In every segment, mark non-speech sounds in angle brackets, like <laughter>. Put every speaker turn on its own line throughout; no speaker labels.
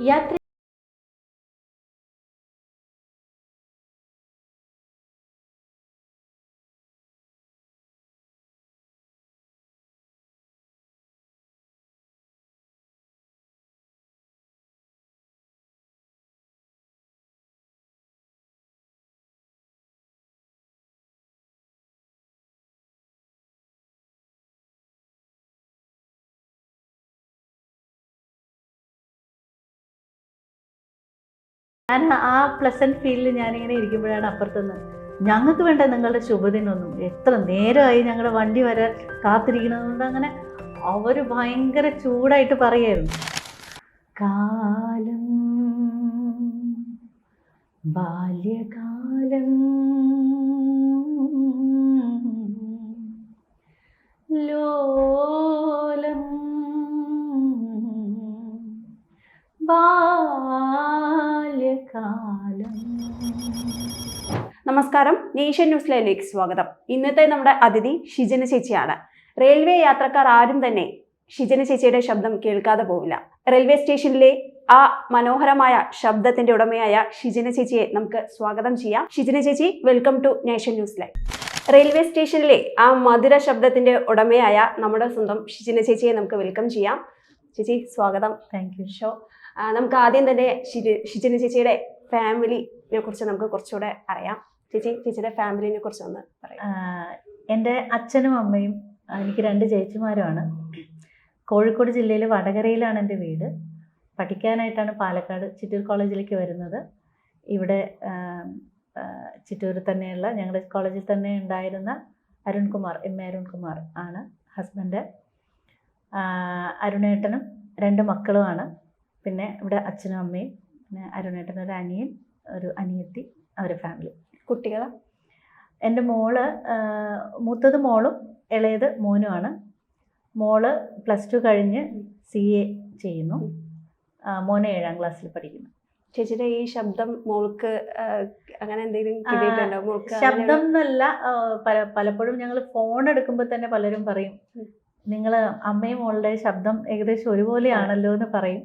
യാത്ര ഞാൻ ആ പ്ലസന്റ് ഫീലിൽ ഞാനിങ്ങനെ ഇരിക്കുമ്പോഴാണ് അപ്പുറത്തുനിന്ന് ഞങ്ങൾക്ക് വേണ്ട നിങ്ങളുടെ ശുഭദിനൊന്നും എത്ര നേരമായി ഞങ്ങളുടെ വണ്ടി വരെ കാത്തിരിക്കണമെന്നുണ്ട് അങ്ങനെ അവർ ഭയങ്കര ചൂടായിട്ട് പറയായിരുന്നു കാലം ബാല്യകാലം ലോലം ബാല്യകാലം
നമസ്കാരം. നേഷ്യൻ ന്യൂസിലേക്ക് സ്വാഗതം. ഇന്നത്തെ നമ്മുടെ അതിഥി ഷിജന ചേച്ചിയാണ്. റെയിൽവേ യാത്രക്കാർ ആരും തന്നെ ഷിജന ചേച്ചിയുടെ ശബ്ദം കേൾക്കാതെ പോവില്ല. റെയിൽവേ സ്റ്റേഷനിലെ ആ മനോഹരമായ ശബ്ദത്തിന്റെ ഉടമയായ ഷിജന ചേച്ചിയെ നമുക്ക് സ്വാഗതം ചെയ്യാം. ഷിജന ചേച്ചി welcome to nation news live. Railway സ്റ്റേഷനിലെ ആ മധുര ശബ്ദത്തിന്റെ ഉടമയായ നമ്മുടെ സ്വന്തം ഷിജന ചേച്ചിയെ നമുക്ക് വെൽക്കം ചെയ്യാം. ചേച്ചി സ്വാഗതം.
Thank you
show. നമുക്ക് ആദ്യം തന്നെ ഷിജിന് ചേച്ചിയുടെ ഫാമിലിനെ കുറിച്ച് നമുക്ക് കുറച്ചുകൂടെ അറിയാം. ചേച്ചി ചേച്ചിയുടെ ഫാമിലിനെ കുറിച്ച് ഒന്ന് പറയാം.
എന്റെ അച്ഛനും അമ്മയും എനിക്ക് രണ്ട് ചേച്ചിമാരുമാണ്. കോഴിക്കോട് ജില്ലയിൽ വടകരയിലാണ് എന്റെ വീട്. പഠിക്കാനായിട്ടാണ് പാലക്കാട് ചിറ്റൂർ കോളേജിലേക്ക് വരുന്നത്. ഇവിടെ ചിറ്റൂർ തന്നെയുള്ള ഞങ്ങളുടെ കോളേജിൽ തന്നെ ഉണ്ടായിരുന്ന അരുൺകുമാർ എം എ അരുൺകുമാർ ആണ് ഹസ്ബൻഡ്. അരുണേട്ടനും രണ്ട് മക്കളുമാണ്. പിന്നെ ഇവിടെ അച്ഛനും അമ്മയും പിന്നെ അരുണേട്ടൻ ഒരു അനിയൻ ഒരു അനിയത്തി അവരെ ഫാമിലി
കുട്ടികൾ
എന്റെ മോൾ മൂത്തത് മോളും ഇളയത് മോനുമാണ്. മോൾ പ്ലസ് ടു കഴിഞ്ഞ് സി എ ചെയ്യുന്നു. മോനെ ഏഴാം ക്ലാസ്സിൽ പഠിക്കുന്നു.
ചേച്ചിയുടെ ഈ ശബ്ദം മോൾക്ക് അങ്ങനെ എന്തെങ്കിലും
ശബ്ദം എന്നല്ല പല പലപ്പോഴും ഞങ്ങൾ ഫോൺ എടുക്കുമ്പോൾ തന്നെ പലരും പറയും. നിങ്ങൾ അമ്മയും മോളുടെ ശബ്ദം ഏകദേശം ഒരുപോലെയാണല്ലോ എന്ന് പറയും.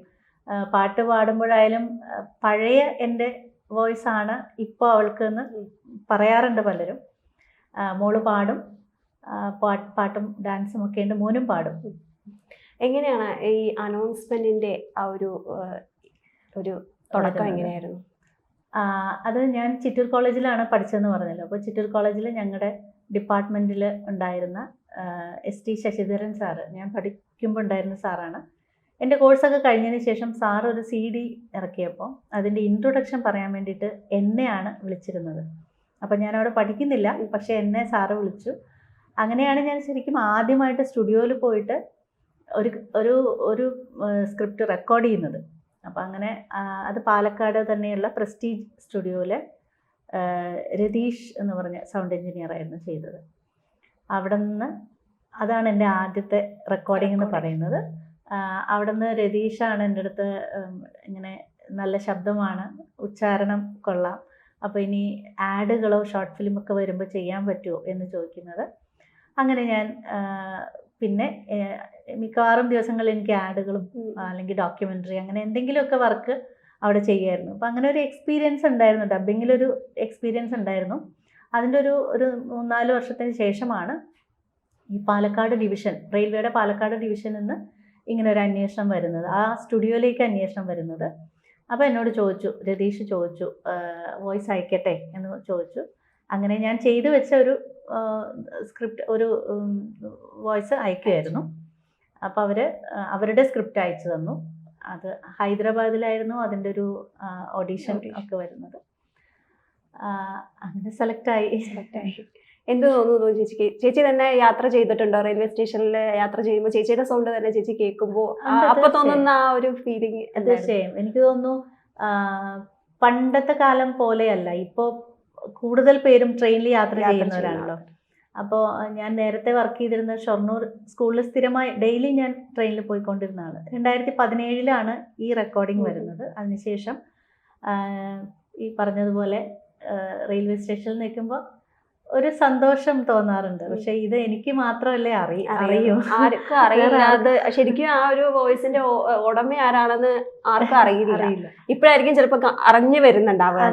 പാട്ട് പാടുമ്പോഴായാലും പഴയ എന്റെ വോയിസ് ആണ് ഇപ്പോൾ അവൾക്ക് എന്ന് പറയാറുണ്ട് പലരും. മോൾ പാടും പാട്ട് പാട്ടും ഡാൻസും ഒക്കെ ഉണ്ട് മോനും പാടും.
എങ്ങനെയാണ് ഈ അനൗൺസ്മെന്റിന്റെ ആ ഒരു ഒരു തുടക്കം. എങ്ങനെയായിരുന്നു?
അത് ഞാൻ ചിറ്റൂർ കോളേജിലാണ് പഠിച്ചതെന്ന് പറഞ്ഞല്ലോ. അപ്പോൾ ചിറ്റൂർ കോളേജിൽ ഞങ്ങളുടെ ഡിപ്പാർട്ട്മെന്റിൽ ഉണ്ടായിരുന്ന എസ് ടി ശശിധരൻ സാറ്. ഞാൻ പഠിക്കുമ്പോൾ ഉണ്ടായിരുന്ന സാറാണ്. എന്റെ കോഴ്സൊക്കെ കഴിഞ്ഞതിന് ശേഷം സാർ ഒരു സി ഡി ഇറക്കിയപ്പോൾ അതിന്റെ ഇൻട്രൊഡക്ഷൻ പറയാൻ വേണ്ടിയിട്ട് എന്നെയാണ് വിളിച്ചിരുന്നത്. അപ്പോൾ ഞാൻ അവിടെ പഠിക്കുന്നില്ല പക്ഷേ എന്നെ സാറ് വിളിച്ചു. അങ്ങനെയാണ് ഞാൻ ശരിക്കും ആദ്യമായിട്ട് സ്റ്റുഡിയോയിൽ പോയിട്ട് ഒരു ഒരു ഒരു സ്ക്രിപ്റ്റ് റെക്കോർഡ് ചെയ്യുന്നത്. അപ്പോൾ അങ്ങനെ അത് പാലക്കാട് തന്നെയുള്ള പ്രസ്റ്റീജ് സ്റ്റുഡിയോയിലെ രതീഷ് എന്ന് പറഞ്ഞ സൗണ്ട് എഞ്ചിനീയർ ആയിരുന്നു ചെയ്തത്. അവിടെ നിന്ന് അതാണ് എന്റെ ആദ്യത്തെ റെക്കോർഡിംഗ് എന്ന് പറയുന്നത്. ആണ് രതീഷാണ് എന്റെ അടുത്ത് ഇങ്ങനെ നല്ല ശബ്ദമാണ്. ഉച്ചാരണം കൊള്ളാം. അപ്പോൾ ഇനി ആഡുകളോ ഷോർട്ട് ഫിലിം ഒക്കെ വരുമ്പോൾ ചെയ്യാൻ പറ്റുമോ എന്ന് ചോദിക്കുന്നത്. അങ്ങനെ ഞാൻ പിന്നെ മിക്കവാറും ദിവസങ്ങളിൽ എനിക്ക് ആഡുകളും അല്ലെങ്കിൽ ഡോക്യുമെന്ററി അങ്ങനെ എന്തെങ്കിലുമൊക്കെ വർക്ക് അവിടെ ചെയ്യായിരുന്നു. അപ്പോൾ അങ്ങനെ ഒരു എക്സ്പീരിയൻസ് ഉണ്ടായിരുന്നു. ഡബിങ്ങിലൊരു എക്സ്പീരിയൻസ് ഉണ്ടായിരുന്നു. അതിന്റെ ഒരു ഒരു മൂന്നാൽ വർഷത്തിന് ശേഷമാണ് ഈ പാലക്കാട് ഡിവിഷൻ റെയിൽവേയുടെ പാലക്കാട് ഡിവിഷനിൽ നിന്ന് ഇങ്ങനെ ഒരു അന്വേഷണം വരുന്നത്. ആ സ്റ്റുഡിയോയിലേക്ക് അന്വേഷണം വരുന്നത്. അപ്പോൾ എന്നോട് ചോദിച്ചു രതീഷ് ചോദിച്ചു വോയിസ് അയക്കട്ടെ എന്ന് ചോദിച്ചു. അങ്ങനെ ഞാൻ ചെയ്തു വെച്ച ഒരു സ്ക്രിപ്റ്റ് ഒരു വോയിസ് അയക്കുമായിരുന്നു അപ്പോൾ അവർ അവരുടെ സ്ക്രിപ്റ്റ് അയച്ചു തന്നു. അത് ഹൈദരാബാദിലായിരുന്നു അതിന്റെ ഒരു ഓഡീഷൻ ഒക്കെ വരുന്നത്. അങ്ങനെ സെലക്ട് ആയി.
സെലക്ട് ആയി. എന്ത് തോന്നുന്നു ചേച്ചിക്ക് ചേച്ചി? തന്നെ യാത്ര ചെയ്തിട്ടുണ്ടോ? റെയിൽവേ സ്റ്റേഷനിൽ യാത്ര ചെയ്യുമ്പോൾ ചേച്ചിയുടെ സൗണ്ട് തന്നെ ചേച്ചി കേൾക്കുമ്പോൾ അപ്പൊ തോന്നുന്ന ആ ഒരു ഫീലിംഗ്
തീർച്ചയായും. എനിക്ക് തോന്നുന്നു പണ്ടത്തെ കാലം പോലെയല്ല. ഇപ്പോൾ കൂടുതൽ പേരും ട്രെയിനിൽ യാത്ര ചെയ്യുന്നവരാണല്ലോ. അപ്പോൾ ഞാൻ നേരത്തെ വർക്ക് ചെയ്തിരുന്ന ഷൊർണൂർ സ്കൂളിൽ സ്ഥിരമായി ഡെയിലി ഞാൻ ട്രെയിനിൽ പോയിക്കൊണ്ടിരുന്ന ആൾ രണ്ടായിരത്തി പതിനേഴിലാണ് ഈ റെക്കോർഡിംഗ് വരുന്നത്. അതിനുശേഷം ഈ പറഞ്ഞതുപോലെ റെയിൽവേ സ്റ്റേഷനിൽ നിൽക്കുമ്പോൾ ഒരു സന്തോഷം തോന്നാറുണ്ട്. പക്ഷെ ഇത് എനിക്ക് മാത്രമല്ലേ അറി അറിയൂ.
ആർക്കും അറിയില്ല. ശരിക്കും ആ ഒരു വോയിസിന്റെ ഉടമ ആരാണെന്ന് ആർക്കും അറിയില്ല. ഇപ്പോഴായിരിക്കും ചിലപ്പോ അറിഞ്ഞു വരുന്നുണ്ടാവുക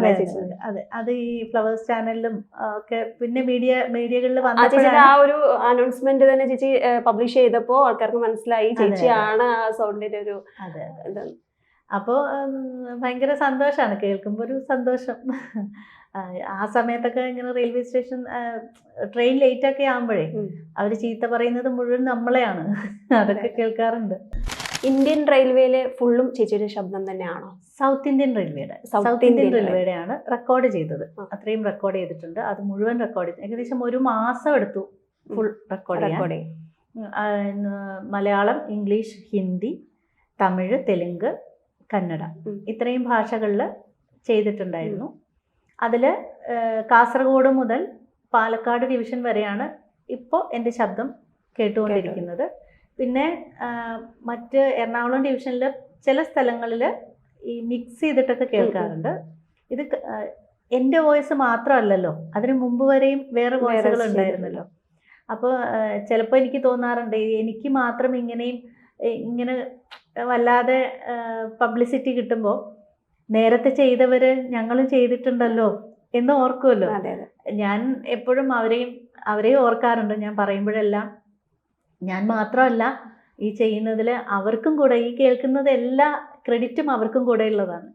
അതെ അതെ, ഈ ഫ്ലവേഴ്സ് ചാനലിലും ഒക്കെ പിന്നെ മീഡിയ മീഡിയകളിൽ വന്നപ്പോഴാണ്
ആ ഒരു അനൗൺസ്മെന്റ് തന്നെ ചേച്ചി പബ്ലിഷ് ചെയ്തപ്പോ ആൾക്കാർക്ക് മനസ്സിലായി. ചേച്ചിയാണ് ആ സൗണ്ടിന്റെ ഒരു
അപ്പോൾ ഭയങ്കര സന്തോഷമാണ് കേൾക്കുമ്പോൾ ഒരു സന്തോഷം. ആ, സമയത്തൊക്കെ ഇങ്ങനെ റെയിൽവേ സ്റ്റേഷൻ ട്രെയിൻ ലേറ്റ് ഒക്കെ ആകുമ്പോഴേ. അവർ ചീത്ത പറയുന്നത് മുഴുവൻ നമ്മളെയാണ്. അതൊക്കെ കേൾക്കാറുണ്ട്.
ഇന്ത്യൻ റെയിൽവേയിലെ ഫുള്ളും ചേച്ചിയുടെ ശബ്ദം തന്നെയാണോ?
സൗത്ത് ഇന്ത്യൻ റെയിൽവേയുടെ സൗത്ത് ഇന്ത്യൻ റെയിൽവേയുടെ ആണ് റെക്കോർഡ് ചെയ്തത്. അത്രയും റെക്കോർഡ് ചെയ്തിട്ടുണ്ട്. അത് മുഴുവൻ റെക്കോർഡ് ചെയ്തു. ഏകദേശം ഒരു മാസം എടുത്തു full record
record
Malayalam English Hindi Tamil Telugu Kannada. ഇത്രയും ഭാഷകളിൽ ചെയ്തിട്ടുണ്ടായിരുന്നു. അതിൽ കാസർഗോഡ് മുതൽ പാലക്കാട് ഡിവിഷൻ വരെയാണ് ഇപ്പോൾ എന്റെ ശബ്ദം കേട്ടുകൊണ്ടിരിക്കുന്നത്. പിന്നെ മറ്റ് എറണാകുളം ഡിവിഷനിൽ ചില സ്ഥലങ്ങളിൽ ഈ മിക്സ് ചെയ്തിട്ടൊക്കെ കേൾക്കാറുണ്ട്. ഇത് എന്റെ വോയിസ് മാത്രമല്ലല്ലോ അതിന് മുമ്പ് വരെയും വേറെ വോയിസുകൾ ഉണ്ടായിരുന്നല്ലോ. അപ്പോൾ ചിലപ്പോൾ എനിക്ക് തോന്നാറുണ്ട് എനിക്ക് മാത്രം ഇങ്ങനെയും ഇങ്ങനെ വല്ലാതെ പബ്ലിസിറ്റി കിട്ടുമ്പോൾ നേരത്തെ ചെയ്തവര് ഞങ്ങളും ചെയ്തിട്ടുണ്ടല്ലോ എന്ന് ഓർക്കുമല്ലോ ഞാൻ എപ്പോഴും അവരെയും അവരെയും ഓർക്കാറുണ്ട്. ഞാൻ പറയുമ്പോഴെല്ലാം ഞാൻ മാത്രമല്ല ഈ ചെയ്യുന്നതിൽ അവർക്കും കൂടെ ഈ കേൾക്കുന്നത് എല്ലാ ക്രെഡിറ്റും അവർക്കും കൂടെ ഉള്ളതാണ്.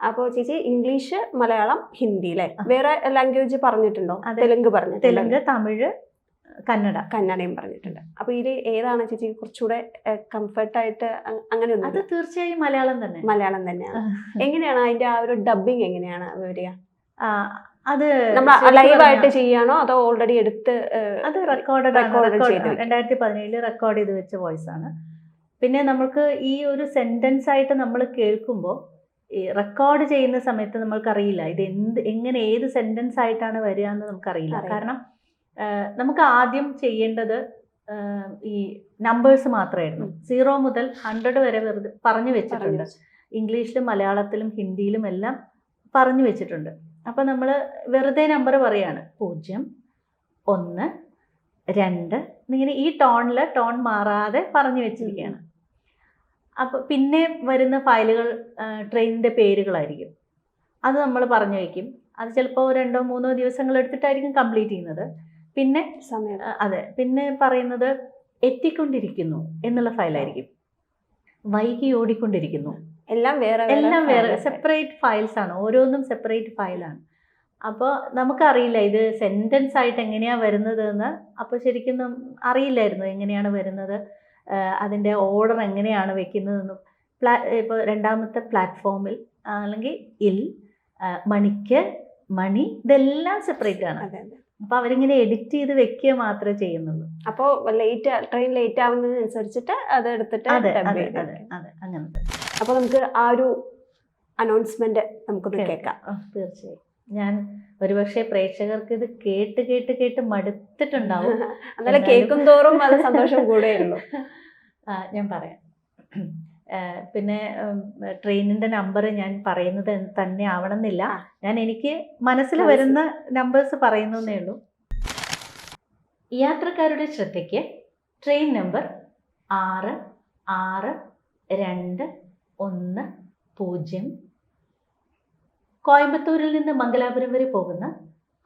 അപ്പോ ചേച്ചി ഇംഗ്ലീഷ് മലയാളം ഹിന്ദി അല്ലേ വേറെ ലാംഗ്വേജ് പറഞ്ഞിട്ടുണ്ടോ?
അതെ.
തെലുങ്ക് പറഞ്ഞു
തെലുങ്ക് തമിഴ് കന്നഡ.
കന്നഡയും പറഞ്ഞിട്ടുണ്ട്. അപ്പൊ ഇതിൽ ഏതാണ് ചേച്ചി കുറച്ചുകൂടെ കംഫർട്ട് ആയിട്ട് അങ്ങനെ ഒന്നും
അത് തീർച്ചയായും മലയാളം തന്നെ.
മലയാളം തന്നെയാണ്. <laughs> എങ്ങനെയാണ് അതിന്റെ ആ ഒരു ഡബിങ് എങ്ങനെയാണ് വരിക
അത്
നമ്മൾ
ശരിക്കും
ലൈവ് ആയിട്ട് ചെയ്യാണോ അതോ ഓൾറെഡി എടുത്ത്
അത്
റെക്കോർഡ്.
രണ്ടായിരത്തി പതിനേഴിൽ റെക്കോർഡ് ചെയ്ത് വെച്ച വോയിസ് ആണ്. പിന്നെ നമ്മൾക്ക് ഈ ഒരു സെന്റൻസ് ആയിട്ട് നമ്മൾ കേൾക്കുമ്പോൾ ഈ റെക്കോർഡ് ചെയ്യുന്ന സമയത്ത് നമ്മൾക്കറിയില്ല. ഇത് എന്ത് എങ്ങനെ ഏത് സെന്റൻസ് ആയിട്ടാണ് വരിക എന്ന് നമുക്കറിയില്ല. കാരണം നമുക്ക് ആദ്യം ചെയ്യേണ്ടത് ഈ നമ്പേഴ്സ് മാത്രമായിരുന്നു സീറോ മുതൽ ഹൺഡ്രഡ് വരെ വെറുതെ പറഞ്ഞു വെച്ചിട്ടുണ്ട്. ഇംഗ്ലീഷിലും മലയാളത്തിലും ഹിന്ദിയിലും എല്ലാം പറഞ്ഞു വെച്ചിട്ടുണ്ട്. അപ്പം നമ്മൾ വെറുതെ നമ്പർ പറയാണ്. പൂജ്യം ഒന്ന് രണ്ട് ഇങ്ങനെ ഈ ടോണിൽ ടോൺ മാറാതെ പറഞ്ഞു വെച്ചിരിക്കുകയാണ്. അപ്പോൾ പിന്നെ വരുന്ന ഫയലുകൾ ട്രെയിനിന്റെ പേരുകളായിരിക്കും. അത് നമ്മൾ പറഞ്ഞു വയ്ക്കും. അത് ചിലപ്പോൾ രണ്ടോ മൂന്നോ ദിവസങ്ങൾ എടുത്തിട്ടായിരിക്കും കംപ്ലീറ്റ് ചെയ്യുന്നത്. പിന്നെ
സമയം.
അതെ. പിന്നെ പറയുന്നത് എത്തിക്കൊണ്ടിരിക്കുന്നു എന്നുള്ള ഫയലായിരിക്കും. വൈകി ഓടിക്കൊണ്ടിരിക്കുന്നു.
എല്ലാം വേറെ
എല്ലാം വേറെ സെപ്പറേറ്റ് ഫയൽസ് ആണ്. ഓരോന്നും സെപ്പറേറ്റ് ഫയലാണ് അപ്പോൾ നമുക്കറിയില്ല ഇത് സെന്റൻസ് ആയിട്ട് എങ്ങനെയാണ് വരുന്നത് എന്ന് അപ്പോൾ ശരിക്കും അറിയില്ലായിരുന്നു എങ്ങനെയാണ് വരുന്നത്. അതിന്റെ ഓർഡർ എങ്ങനെയാണ് വെക്കുന്നതെന്നും. പ്ലാ ഇപ്പോൾ രണ്ടാമത്തെ പ്ലാറ്റ്ഫോമിൽ അല്ലെങ്കിൽ ഇൽ മണിക്ക് മണി ഇതെല്ലാം സെപ്പറേറ്റ് ആണ്. അപ്പോൾ അവരിങ്ങനെ എഡിറ്റ് ചെയ്ത് വെക്കുക മാത്രമേ ചെയ്യുന്നുള്ളൂ.
അപ്പോ ലേറ്റ് ട്രെയിൻ ലേറ്റ് ആവുന്നതിനനുസരിച്ചിട്ട് അത് എടുത്തിട്ട്
അതെ അതെ അതെ അതെ അങ്ങനത്തെ.
അപ്പൊ നമുക്ക് ആ ഒരു അനൗൺസ്മെന്റ് നമുക്കൊന്ന് കേൾക്കാം.
തീർച്ചയായും. ഞാൻ ഒരുപക്ഷെ പ്രേക്ഷകർക്ക് ഇത് കേട്ട് കേട്ട് കേട്ട് മടുത്തിട്ടുണ്ടാവും. <laughs> എന്തായാലും-
കേൾക്കും തോറും അത് സന്തോഷം <laughs>
കൂടെയുള്ളൂ ഞാൻ പറയാം. പിന്നെ ട്രെയിനിന്റെ നമ്പർ ഞാൻ പറയുന്നത് തന്നെ ആവണമെന്നില്ല. ഞാൻ എനിക്ക് മനസ്സിൽ. വരുന്ന നമ്പേഴ്സ് പറയുന്നേ ഉള്ളൂ. യാത്രക്കാരുടെ ശ്രദ്ധയ്ക്ക് ട്രെയിൻ നമ്പർ ആറ് ആറ് രണ്ട് ഒന്ന് പൂജ്യം. കോയമ്പത്തൂരിൽ നിന്ന് മംഗലാപുരം വരെ പോകുന്ന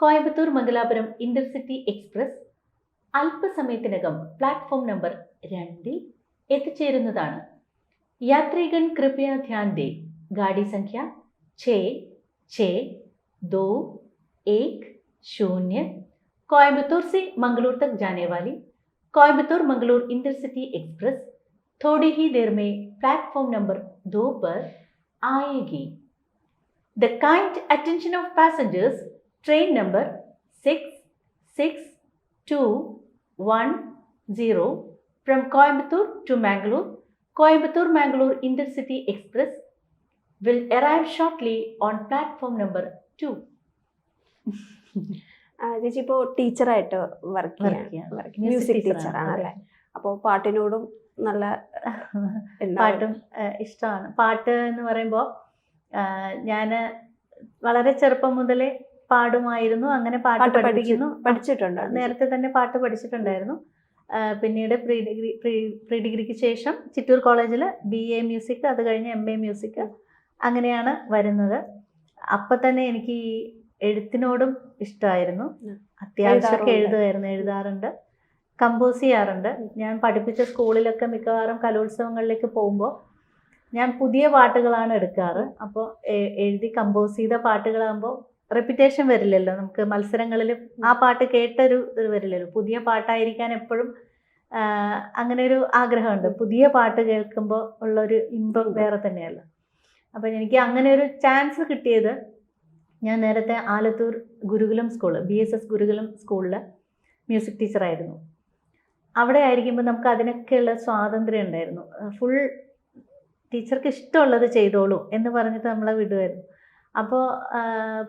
കോയമ്പത്തൂർ മംഗലാപുരം ഇന്റർസിറ്റി എക്സ്പ്രസ് അല്പസമയത്തിനകം പ്ലാറ്റ്ഫോം നമ്പർ രണ്ടിൽ എത്തിച്ചേരുന്നതാണ്. यात्रीगण, कृपया ध्यान दें। गाड़ी संख्या छ छ, दो, एक, शून्य। कोयम्बतूर से मंगलूर तक जाने वाली कोयम्बतूर मंगलूर इंटरसिटी एक्सप्रेस थोड़ी ही देर में प्लेटफॉर्म नंबर दो पर आएगी। The kind attention of passengers train number six six two one zero from Coimbatore to Mangalore Coimbatore Mangalore Intercity Express will arrive shortly on platform number 2.
ചേച്ചി ഇപ്പോൾ ടീച്ചറായിട്ട് വർക്ക്
വർക്ക്
മ്യൂസിക് ടീച്ചറാണ് അല്ലേ അപ്പോൾ പാട്ടിനോടും നല്ല <laughs>
പാട്ടും ഇഷ്ടമാണ്. പാട്ട് എന്ന് പറയുമ്പോൾ ഞാൻ വളരെ ചെറുപ്പം മുതലേ പാടുമായിരുന്നു. അങ്ങനെ പാട്ട് പഠിക്കുന്നു
പഠിച്ചിട്ടുണ്ട്.
നേരത്തെ തന്നെ പാട്ട് പഠിച്ചിട്ടുണ്ടായിരുന്നു. പിന്നീട് പ്രീ ഡിഗ്രി പ്രീ പ്രീ ഡിഗ്രിക്ക് ശേഷം ചിറ്റൂർ കോളേജിൽ ബി എ മ്യൂസിക് അത് കഴിഞ്ഞ് എം എ മ്യൂസിക് അങ്ങനെയാണ് വരുന്നത്. അപ്പം തന്നെ എനിക്ക് ഈ എഴുത്തിനോടും ഇഷ്ടമായിരുന്നു. അത്യാവശ്യമൊക്കെ. എഴുതുമായിരുന്നു എഴുതാറുണ്ട്. കമ്പോസ് ചെയ്യാറുണ്ട്. ഞാൻ പഠിപ്പിച്ച സ്കൂളിലൊക്കെ മിക്കവാറും കലോത്സവങ്ങളിലേക്ക് പോകുമ്പോൾ ഞാൻ പുതിയ പാട്ടുകളാണ് എടുക്കാറ്. അപ്പോൾ എഴുതി കമ്പോസ് ചെയ്ത പാട്ടുകളാകുമ്പോൾ റെപ്പിറ്റേഷൻ വരില്ലല്ലോ. നമുക്ക് മത്സരങ്ങളിൽ ആ പാട്ട് കേട്ടൊരു ഇത് വരില്ലല്ലോ. പുതിയ പാട്ടായിരിക്കാൻ എപ്പോഴും അങ്ങനെ ഒരു ആഗ്രഹമുണ്ട്. പുതിയ പാട്ട് കേൾക്കുമ്പോൾ ഉള്ളൊരു ഇമ്പം വേറെ തന്നെയല്ല. അപ്പം എനിക്ക് അങ്ങനെ ഒരു ചാൻസ് കിട്ടിയത് ഞാൻ നേരത്തെ Alathur Gurukulam school B S S Gurukulam സ്കൂളിൽ മ്യൂസിക് ടീച്ചറായിരുന്നു അവിടെ ആയിരിക്കുമ്പോൾ നമുക്ക് അതിനൊക്കെയുള്ള സ്വാതന്ത്ര്യം ഉണ്ടായിരുന്നു. ഫുൾ ടീച്ചർക്ക് ഇഷ്ടമുള്ളത് ചെയ്തോളൂ എന്ന് പറഞ്ഞിട്ട് നമ്മളെ വിടുമായിരുന്നു അപ്പോൾ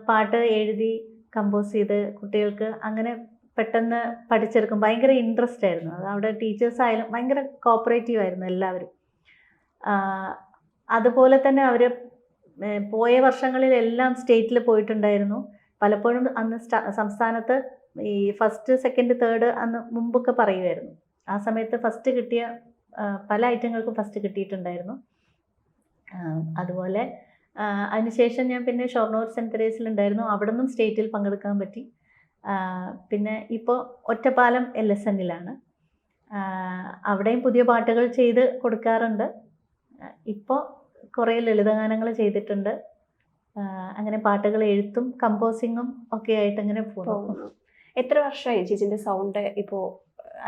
പാട്ട് എഴുതി കമ്പോസ് ചെയ്ത് കുട്ടികൾക്ക് അങ്ങനെ പെട്ടെന്ന് പഠിച്ചെടുക്കും. ഭയങ്കര ഇൻട്രസ്റ്റ് ആയിരുന്നു. അത് അവിടെ ടീച്ചേഴ്സ് ആയാലും ഭയങ്കര കോപ്പറേറ്റീവ് ആയിരുന്നു എല്ലാവരും. അതുപോലെ തന്നെ അവർ പോയ വർഷങ്ങളിലെല്ലാം സ്റ്റേറ്റിൽ പോയിട്ടുണ്ടായിരുന്നു. പലപ്പോഴും അന്ന് സംസ്ഥാനത്ത് ഈ ഫസ്റ്റ് സെക്കൻഡ് തേർഡ് അന്ന് മുമ്പൊക്കെ പറയുമായിരുന്നു. ആ സമയത്ത് ഫസ്റ്റ് കിട്ടിയ പല ഐറ്റങ്ങൾക്കും ഫസ്റ്റ് കിട്ടിയിട്ടുണ്ടായിരുന്നു. അതുപോലെ അതിനുശേഷം ഞാൻ പിന്നെ ഷൊർണൂർ സെന്റ് തെരേസിലുണ്ടായിരുന്നു. അവിടെ നിന്നും സ്റ്റേറ്റിൽ പങ്കെടുക്കാൻ പറ്റി. പിന്നെ ഇപ്പോൾ ഒറ്റപ്പാലം എൽ എസ് എന്നിലാണ്. അവിടെയും പുതിയ പാട്ടുകൾ ചെയ്ത് കൊടുക്കാറുണ്ട്. ഇപ്പോൾ കുറേ ലളിതഗാനങ്ങൾ ചെയ്തിട്ടുണ്ട്. അങ്ങനെ പാട്ടുകൾ എഴുത്തും കമ്പോസിങ്ങും ഒക്കെ ആയിട്ട് അങ്ങനെ പോകുന്നു.
പോകുന്നു. എത്ര വർഷമായി ചേച്ചിന്റെ സൗണ്ട് ഇപ്പോൾ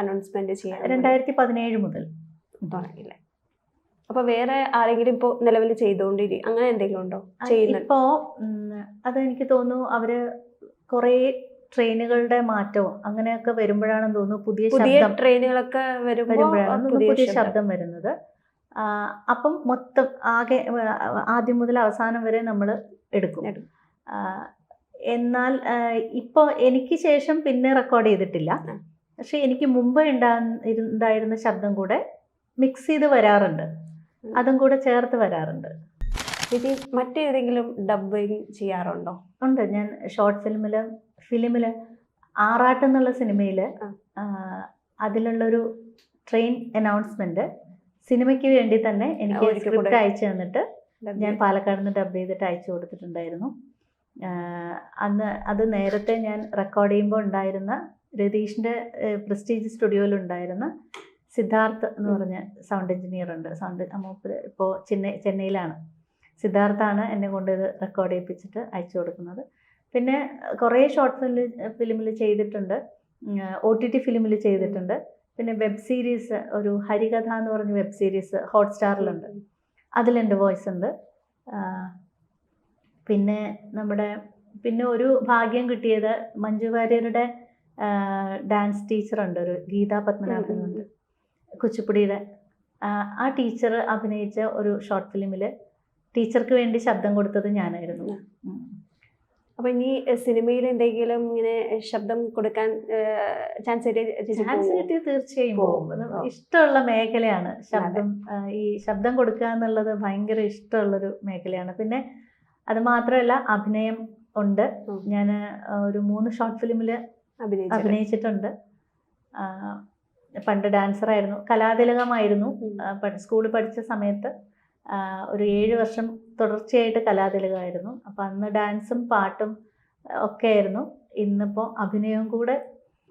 അനൗൺസ്മെന്റ് ചെയ്യാൻ
രണ്ടായിരത്തി പതിനേഴ് മുതൽ.
തുടങ്ങിയില്ലേ? അപ്പൊ വേറെ ആരെങ്കിലും ഇപ്പോ നിലവിൽ ചെയ്തുകൊണ്ടിരി അങ്ങനെ എന്തെങ്കിലും ഉണ്ടോ? ഇപ്പോ
അത് എനിക്ക് തോന്നുന്നു അവർ കുറേ ട്രെയിനുകളുടെ മാറ്റവും അങ്ങനെയൊക്കെ വരുമ്പോഴാണെന്ന് തോന്നുന്നു പുതിയ
പുതിയ
ശബ്ദം
ട്രെയിനുകളൊക്കെ
വരുമ്പോഴാണ്
പുതിയ ശബ്ദം.
വരുന്നത്. അപ്പം മൊത്തം ആകെ ആദ്യം മുതൽ അവസാനം വരെ നമ്മൾ എടുക്കും. എന്നാൽ ഇപ്പോൾ എനിക്ക് ശേഷം പിന്നെ റെക്കോർഡ് ചെയ്തിട്ടില്ല. പക്ഷെ എനിക്ക് മുമ്പ് ഉണ്ടാ- ഉണ്ടായിരുന്ന ശബ്ദം കൂടെ മിക്സ് ചെയ്ത് വരാറുണ്ട്. അതും കൂടെ ചേർത്ത് വരാറുണ്ട്.
ചേച്ചി മറ്റേതെങ്കിലും ഡബിങ് ചെയ്യാറുണ്ടോ?
ഉണ്ട്. ഞാൻ ഷോർട്ട് ഫിലിമിൽ ഫിലിമിൽ ആറാട്ട് എന്നുള്ള സിനിമയിൽ. അതിലുള്ളൊരു ട്രെയിൻ അനൗൺസ്മെന്റ് സിനിമയ്ക്ക് വേണ്ടി തന്നെ എനിക്ക് സ്ക്രിപ്റ്റ് അയച്ചു തന്നിട്ട് ഞാൻ പാലക്കാട് നിന്ന് ഡബ് ചെയ്തിട്ട് അയച്ചു കൊടുത്തിട്ടുണ്ടായിരുന്നു. അന്ന് അത് നേരത്തെ ഞാൻ റെക്കോർഡ് ചെയ്യുമ്പോൾ ഉണ്ടായിരുന്ന രതീഷിന്റെ പ്രസ്റ്റീജ് സ്റ്റുഡിയോയിൽ ഉണ്ടായിരുന്ന സിദ്ധാർത്ഥ് എന്ന് പറഞ്ഞ സൗണ്ട് എഞ്ചിനീയർ ഉണ്ട്. സൗണ്ട് മൂപ്പര് ഇപ്പോൾ ചെന്നൈ ചെന്നൈയിലാണ്. സിദ്ധാർത്ഥാണ് എന്നെ കൊണ്ട് ഇത് റെക്കോർഡ് ചെയ്യിപ്പിച്ചിട്ട് അയച്ചു കൊടുക്കുന്നത്. പിന്നെ കുറേ ഷോർട്ട് ഫിലിം ഫിലിമിൽ ചെയ്തിട്ടുണ്ട്. ഒ ടി ടി ഫിലിമിൽ ചെയ്തിട്ടുണ്ട്. പിന്നെ വെബ് സീരീസ് ഒരു ഹരികഥ എന്ന് പറഞ്ഞ വെബ് സീരീസ് ഹോട്ട്സ്റ്റാറിലുണ്ട് അതിലെന്റെ വോയിസ് ഉണ്ട്. പിന്നെ നമ്മുടെ പിന്നെ ഒരു ഭാഗ്യം കിട്ടിയത് മഞ്ജു വാര്യരുടെ ഡാൻസ് ടീച്ചറുണ്ട് ഒരു ഗീതാ ഉണ്ട് കുച്ചിപ്പുടിയുടെ ആ, ടീച്ചർ അഭിനയിച്ച ഒരു ഷോർട്ട് ഫിലിമിൽ ടീച്ചർക്ക് വേണ്ടി ശബ്ദം കൊടുത്തത് ഞാനായിരുന്നു.
അപ്പൊ ഇനി സിനിമയിൽ എന്തെങ്കിലും ഇങ്ങനെ ശബ്ദം കൊടുക്കാൻ ചാൻസ്
ചാൻസ്
കിട്ടി
കിട്ടിയ തീർച്ചയായും പോകും. ഇഷ്ടമുള്ള മേഖലയാണ്. ശബ്ദം ഈ ശബ്ദം കൊടുക്കുക എന്നുള്ളത് ഭയങ്കര ഇഷ്ടമുള്ളൊരു മേഖലയാണ്. പിന്നെ അത് മാത്രമല്ല അഭിനയം ഉണ്ട്. ഞാൻ ഒരു മൂന്ന് ഷോർട്ട് ഫിലിമിൽ അഭിനയിച്ചിട്ടുണ്ട്. പണ്ട് ഡാൻസറായിരുന്നു കലാതിലകമായിരുന്നു. സ്കൂളിൽ പഠിച്ച സമയത്ത് ഒരു ഏഴ് വർഷം തുടർച്ചയായിട്ട് കലാതിലകമായിരുന്നു. അപ്പം അന്ന് ഡാൻസും പാട്ടും ഒക്കെ ആയിരുന്നു ഇന്നിപ്പോൾ അഭിനയവും കൂടെ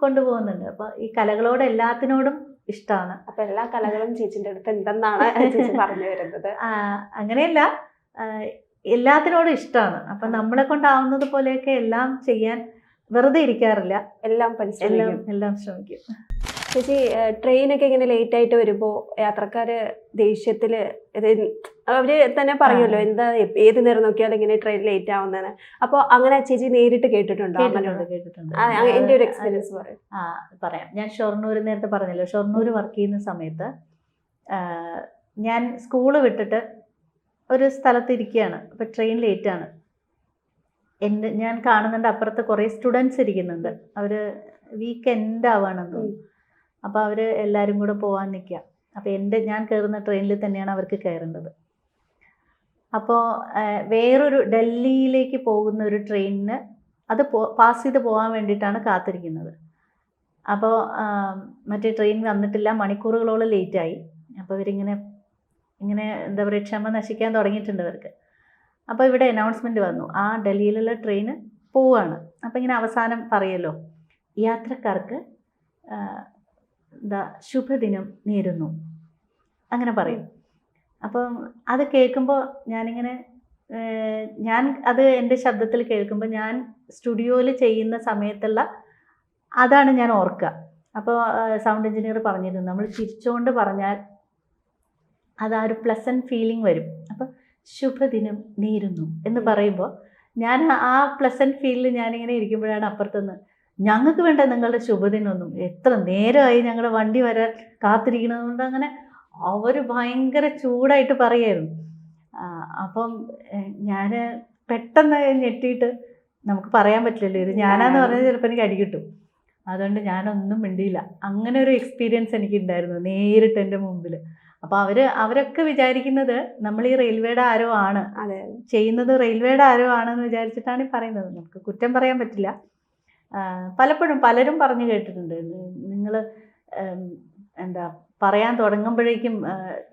കൊണ്ടുപോകുന്നുണ്ട്. അപ്പോൾ ഈ കലകളോട് എല്ലാത്തിനോടും ഇഷ്ടമാണ്
അപ്പൊ എല്ലാ കലകളും ചേച്ചിന്റെ അടുത്ത് ഉണ്ടെന്നാണ് ചേച്ചി പറഞ്ഞു വരുന്നത്.
അങ്ങനെയല്ല എല്ലാത്തിനോടും ഇഷ്ടമാണ് അപ്പം നമ്മളെ കൊണ്ടാവുന്നത് പോലെയൊക്കെ എല്ലാം ചെയ്യാൻ വെറുതെ ഇരിക്കാറില്ല.
എല്ലാം
എല്ലാം എല്ലാം ശ്രമിക്കും.
ചേച്ചി ട്രെയിനൊക്കെ ഇങ്ങനെ ലേറ്റ് ആയിട്ട് വരുമ്പോൾ യാത്രക്കാര് ദേഷ്യത്തിൽ അവർ തന്നെ പറയുമല്ലോ എന്താ ഏത് നേരം നോക്കിയാലും ഇങ്ങനെ ട്രെയിൻ ലേറ്റ് ആവുന്നതാണ് അപ്പൊ അങ്ങനെ ചേച്ചി നേരിട്ട് കേട്ടിട്ടുണ്ടോ?
കേട്ടിട്ടുണ്ട്
എന്റെ ഒരു എക്സ്പീരിയൻസ് പറയും.
ആ പറയാം. ഞാൻ ഷൊർണൂർ നേരത്തെ പറഞ്ഞല്ലോ. ഷൊർണൂർ വർക്ക് ചെയ്യുന്ന സമയത്ത് ഞാൻ സ്കൂൾ വിട്ടിട്ട് ഒരു സ്ഥലത്ത് ഇരിക്കുകയാണ്. അപ്പോൾ ട്രെയിൻ ആണ്. എന്റെ ഞാൻ കാണുന്നുണ്ട് അപ്പുറത്ത് കുറേ സ്റ്റുഡൻസ് ഇരിക്കുന്നുണ്ട്. അവർ വീക്കെൻഡ് ആവുകയാണെന്ന് തോന്നുന്നു. അപ്പോൾ അവർ എല്ലാവരും കൂടെ പോകാൻ നിൽക്കുക അപ്പോൾ എന്റെ ഞാൻ കയറുന്ന ട്രെയിനിൽ തന്നെയാണ് അവർക്ക് കയറേണ്ടത് അപ്പോൾ വേറൊരു ഡൽഹിയിലേക്ക് പോകുന്ന ഒരു ട്രെയിനിന് അത് പാസ് ചെയ്ത് പോകാൻ വേണ്ടിയിട്ടാണ് കാത്തിരിക്കുന്നത്. അപ്പോൾ മറ്റേ ട്രെയിൻ വന്നിട്ടില്ല മണിക്കൂറുകളോളം ലേറ്റായി. അപ്പോൾ ഇവരിങ്ങനെ ഇങ്ങനെ എന്താ പറയുക ക്ഷമ നശിക്കാൻ തുടങ്ങിയിട്ടുണ്ട് ഇവർക്ക് അപ്പോൾ ഇവിടെ അനൗൺസ്മെന്റ് വന്നു. ആ ഡൽഹിയിലുള്ള ട്രെയിന് പോവാണ്. അപ്പോൾ ഇങ്ങനെ അവസാനം പറയല്ലോ യാത്രക്കാർക്ക് എന്താ ശുഭദിനം നേരുന്നു. അങ്ങനെ പറയും. അപ്പം അത് കേൾക്കുമ്പോൾ ഞാനിങ്ങനെ ഞാൻ അത് എന്റെ ശബ്ദത്തിൽ കേൾക്കുമ്പോൾ ഞാൻ സ്റ്റുഡിയോയിൽ ചെയ്യുന്ന സമയത്തുള്ള അതാണ് ഞാൻ ഓർക്കുക അപ്പോൾ സൗണ്ട് എഞ്ചിനീയർ പറഞ്ഞിരുന്നു. നമ്മൾ ചിരിച്ചുകൊണ്ട് പറഞ്ഞാൽ അത് ആ ഒരു പ്ലസന്റ് ഫീലിംഗ് വരും. അപ്പോൾ ശുഭദിനം നേരുന്നു എന്ന് പറയുമ്പോൾ ഞാൻ ആ പ്ലസന്റ് ഫീലിൽ ഞാനിങ്ങനെ ഇരിക്കുമ്പോഴാണ് അപ്പുറത്തുനിന്ന് ഞങ്ങൾക്ക് വേണ്ട നിങ്ങളുടെ ശുഭദിനമൊന്നും എത്ര നേരമായി ഞങ്ങളുടെ വണ്ടി വരാൻ കാത്തിരിക്കണതുകൊണ്ട് അങ്ങനെ അവർ ഭയങ്കര ചൂടായിട്ട് പറയായിരുന്നു അപ്പം ഞാൻ പെട്ടെന്ന് ഞെട്ടിയിട്ട് നമുക്ക് പറയാൻ പറ്റില്ലല്ലോ ഇത് ഞാനാന്ന് പറഞ്ഞാൽ ചിലപ്പോൾ എനിക്ക് അടി കിട്ടും. അതുകൊണ്ട് ഞാനൊന്നും മിണ്ടിയില്ല. അങ്ങനെ ഒരു എക്സ്പീരിയൻസ് എനിക്ക് ഉണ്ടായിരുന്നു നേരിട്ട് എന്റെ മുമ്പിൽ അപ്പോൾ അവർ അവരൊക്കെ വിചാരിക്കുന്നത് നമ്മൾ ഈ റെയിൽവേയുടെ ആരോ ആണ്.
അതെ.
ചെയ്യുന്നത് റെയിൽവേയുടെ ആരോ ആണെന്ന് വിചാരിച്ചിട്ടാണ് ഈ പറയുന്നത്. നമുക്ക് കുറ്റം പറയാൻ പറ്റില്ല. പലപ്പോഴും പലരും പറഞ്ഞു കേട്ടിട്ടുണ്ട്. നിങ്ങൾ എന്താ പറയാൻ തുടങ്ങുമ്പോഴേക്കും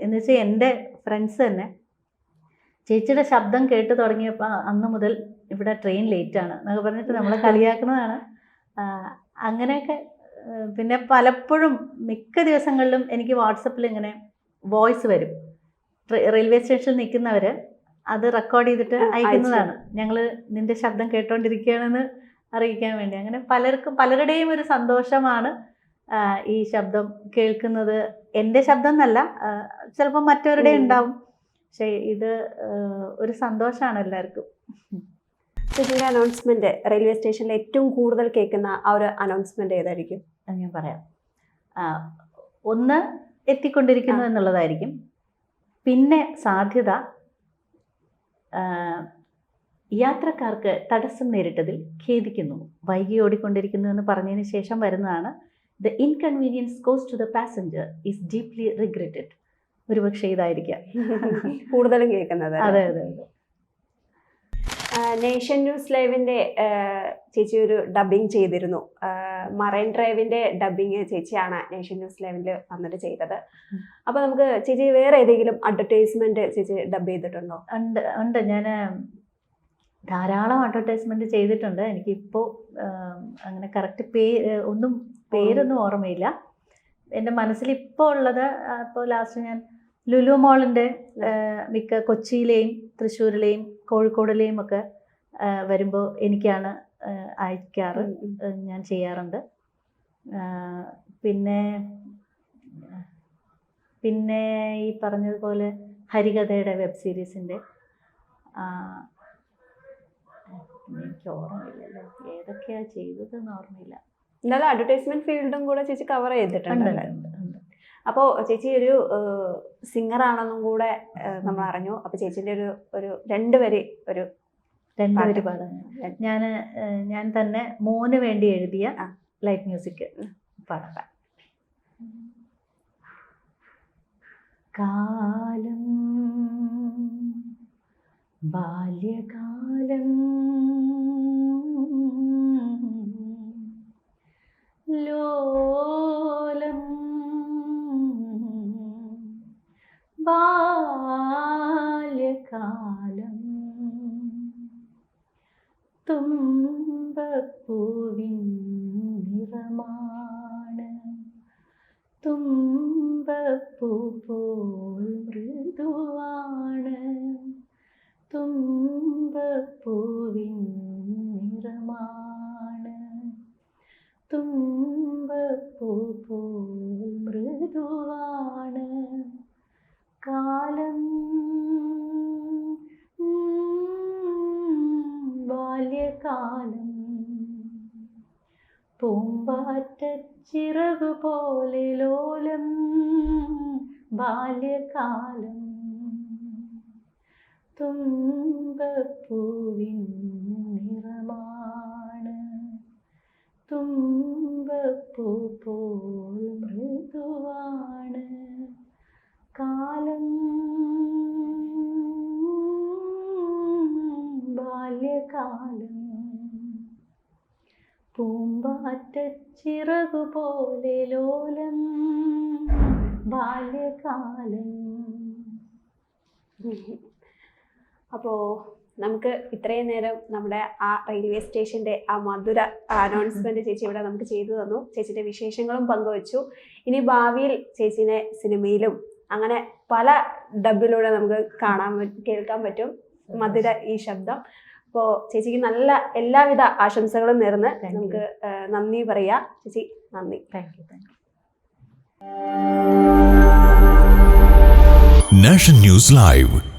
എന്ന് വെച്ചാൽ എന്റെ ഫ്രണ്ട്സ് തന്നെ ചേച്ചിയുടെ ശബ്ദം കേട്ട് തുടങ്ങിയപ്പോൾ അന്ന് മുതൽ ഇവിടെ ട്രെയിൻ ലേറ്റാണ് എന്നൊക്കെ പറഞ്ഞിട്ട് നമ്മളെ കളിയാക്കുന്നതാണ്. അങ്ങനെയൊക്കെ പിന്നെ പലപ്പോഴും മിക്ക ദിവസങ്ങളിലും എനിക്ക് വാട്സപ്പിൽ ഇങ്ങനെ വോയിസ് വരും. റെയിൽവേ സ്റ്റേഷനിൽ നിൽക്കുന്നവർ അത് റെക്കോർഡ് ചെയ്തിട്ട് അയക്കുന്നതാണ്. ഞങ്ങൾ നിന്റെ ശബ്ദം കേട്ടോണ്ടിരിക്കുകയാണെന്ന് അറിയിക്കാൻ വേണ്ടി. അങ്ങനെ പലർക്കും പലരുടെയും ഒരു സന്തോഷമാണ് ഈ ശബ്ദം കേൾക്കുന്നത്. എന്റെ ശബ്ദം എന്നല്ല ചിലപ്പോൾ മറ്റവരുടെ ഉണ്ടാവും. പക്ഷേ ഇത് ഒരു സന്തോഷമാണ് എല്ലാവർക്കും.
ചേച്ചിയുടെ അനൗൺസ്മെന്റ് റെയിൽവേ സ്റ്റേഷനിൽ ഏറ്റവും കൂടുതൽ കേൾക്കുന്ന ആ ഒരു അനൗൺസ്മെന്റ് ഏതായിരിക്കും?
ഞാൻ പറയാം. ഒന്ന് എത്തിക്കൊണ്ടിരിക്കുന്നു എന്നുള്ളതായിരിക്കും. പിന്നെ സാധ്യത യാത്രക്കാർക്ക് തടസ്സം നേരിട്ടതിൽ ഖേദിക്കുന്നു. വൈകി ഓടിക്കൊണ്ടിരിക്കുന്നു എന്ന് പറഞ്ഞതിന് ശേഷം വരുന്നതാണ് the inconvenience caused to the passenger is deeply regretted ഒരുപക്ഷെ ഇതായിരിക്കാം. <laughs>
കൂടുതലും കേൾക്കുന്നത്
അതെ അതെ അതെ.
നേഷൻ ന്യൂസ് ലൈവിന്റെ ചേച്ചി ഒരു ഡബിങ് ചെയ്തിരുന്നു. മറൈൻ ഡ്രൈവിന്റെ ഡബിങ് ചേച്ചിയാണ് നേഷൻ ന്യൂസ് ലൈവിൽ വന്നിട്ട് ചെയ്തത്. അപ്പോൾ നമുക്ക് ചേച്ചി വേറെ ഏതെങ്കിലും അഡ്വർടൈസ്മെന്റ് ചേച്ചി ഡബ് ചെയ്തിട്ടുണ്ടോ?
ഉണ്ട് ഉണ്ട്. ഞാൻ ധാരാളം അഡ്വർടൈസ്മെന്റ് ചെയ്തിട്ടുണ്ട്. എനിക്കിപ്പോൾ അങ്ങനെ കറക്റ്റ് പേ ഒന്നും പേരൊന്നും ഓർമ്മയില്ല. എന്റെ മനസ്സിൽ ഇപ്പോൾ ഉള്ളത് ഇപ്പോൾ ലാസ്റ്റ് ഞാൻ ലുലു മോളിന്റെ മിക്ക കൊച്ചിയിലെയും തൃശ്ശൂരിലെയും കോഴിക്കോടിലെയും ഒക്കെ വരുമ്പോൾ എനിക്കാണ് അയക്കാറ് ഞാൻ ചെയ്യാറുണ്ട്. പിന്നെ പിന്നെ ഈ പറഞ്ഞതുപോലെ ഹരികഥയുടെ വെബ് സീരീസിന്റെ എനിക്ക് ഓർമ്മയില്ലല്ലോ ഏതൊക്കെയാ ചെയ്തതെന്ന് ഓർമ്മയില്ല.
എന്നാലും അഡ്വർടൈസ്മെന്റ് ഫീൽഡും കൂടെ ചേച്ചി കവർ ചെയ്തിട്ടുണ്ട്. അപ്പോൾ ചേച്ചി ഒരു സിംഗർ ആണെന്നും കൂടെ നമ്മൾ അറിഞ്ഞു. അപ്പൊ ചേച്ചിന്റെ ഒരു ഒരു രണ്ട് വരെ ഒരു
രണ്ട്
വരെ
പേര് പാടാൻ ഞാൻ ഞാൻ തന്നെ മോന് വേണ്ടി എഴുതിയ. ലൈറ്റ് മ്യൂസിക് പാടാം കാലം ബാല്യകാലം ലോലം ബാല്യകാലം. തുമ്പപ്പൂവിൻ നിറമാണ്. തുമ്പപ്പൂ പോൽ മൃദുവാണ്. തുമ്പപ്പൂ പോൽ മൃദുവാണ്. കാലം ബാല്യകാലം പൂമ്പാറ്റച്ചിറകു പോലെ ലോലം ബാല്യകാലം. തുമ്പപ്പൂവിൻ തുമ്പപ്പൂ പോൽ മൃദുവാണ്. കാലം ബാല്യകാലം പൂമ്പാറ്റച്ചിറകു പോലെ ലോലം ബാല്യകാലം.
അപ്പോൾ നമുക്ക് ഇത്രയും നേരം നമ്മുടെ ആ റെയിൽവേ സ്റ്റേഷന്റെ ആ മധുര അനൗൺസ്മെന്റ് ചേച്ചി ഇവിടെ നമുക്ക് ചെയ്തു തന്നു. ചേച്ചിന്റെ വിശേഷങ്ങളും പങ്കുവച്ചു. ഇനി ഭാവിയിൽ ചേച്ചിനെ സിനിമയിലും അങ്ങനെ പല ഡബിലൂടെ നമുക്ക് കാണാൻ കേൾക്കാൻ പറ്റും. മധുര ഈ ശബ്ദം. അപ്പോൾ ചേച്ചിക്ക് നല്ല എല്ലാവിധ ആശംസകളും നേർന്ന് നമുക്ക് നന്ദി പറയാ. ചേച്ചി നന്ദി.
Thank you thank you
national news live